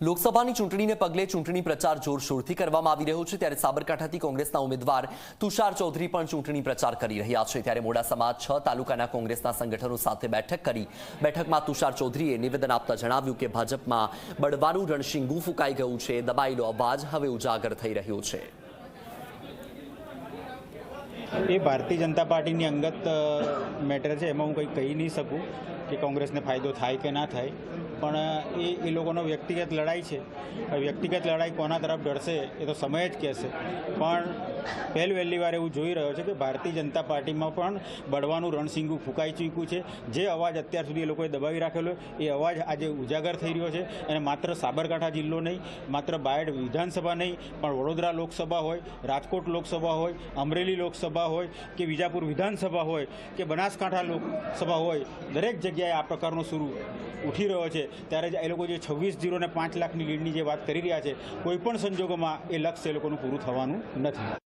લોકસભાની ચૂંટણીને પગલે ચૂંટણી પ્રચાર જોરશોરથી કરવામાં આવી રહ્યો છે. ત્યારે સાબરકાંઠાથી કોંગ્રેસના ઉમેદવાર તુષાર ચૌધરી પણ ચૂંટણી પ્રચાર કરી રહ્યા છે. ત્યારે મોડાસામાં છ તાલુકાના કોંગ્રેસના સંગઠનો સાથે બેઠક કરી બેઠકમાં તુષાર ચૌધરીએ નિવેદન આપતા જણાવ્યું કે ભાજપમાં બળવાનું રણશીંગું ફૂંકાઈ ગયું છે. દબાયેલો અવાજ હવે ઉજાગર થઈ રહ્યો છે. એ ભારતીય જનતા પાર્ટીની અંગત મેટર છે. એમાં હું કંઈ કહી નહીં શકું કે કોંગ્રેસને ફાયદો થાય કે ના થાય. પણ એ એ લોકોનો વ્યક્તિગત લડાઈ છે. વ્યક્તિગત લડાઈ કોના તરફ ડરશે, એ તો સમય જ કહેશે. પણ, પહેલ વહેલી વાર એવું જોઈ રહ્યો છે કે ભારતીય જનતા પાર્ટીમાં પણ બળવાનું રણસિંગું ફૂંકાઈ ચૂક્યું છે. જે અવાજ અત્યાર સુધી એ લોકોએ દબાવી રાખેલો એ અવાજ આજે ઉજાગર થઈ રહ્યો છે. અને માત્ર સાબરકાંઠા જિલ્લો નહીં, માત્ર બાયડ વિધાનસભા નહીં, પણ વડોદરા લોકસભા હોય, રાજકોટ લોકસભા હોય, અમરેલી લોકસભા હોય, કે વિજાપુર વિધાનસભા હોય, કે બનાસકાંઠા લોકસભા હોય, દરેક જગ્યાએ આ પ્રકારનો સુર ઉઠી રહ્યો છે. ત્યારે જ એ લોકો જે છવ્વીસ જીરો ને પાંચ લાખની લીડની જે વાત કરી રહ્યા છે, કોઈ પણ સંજોગોમાં એ લક્ષ્ય એ લોકોનું પૂરું થવાનું નથી.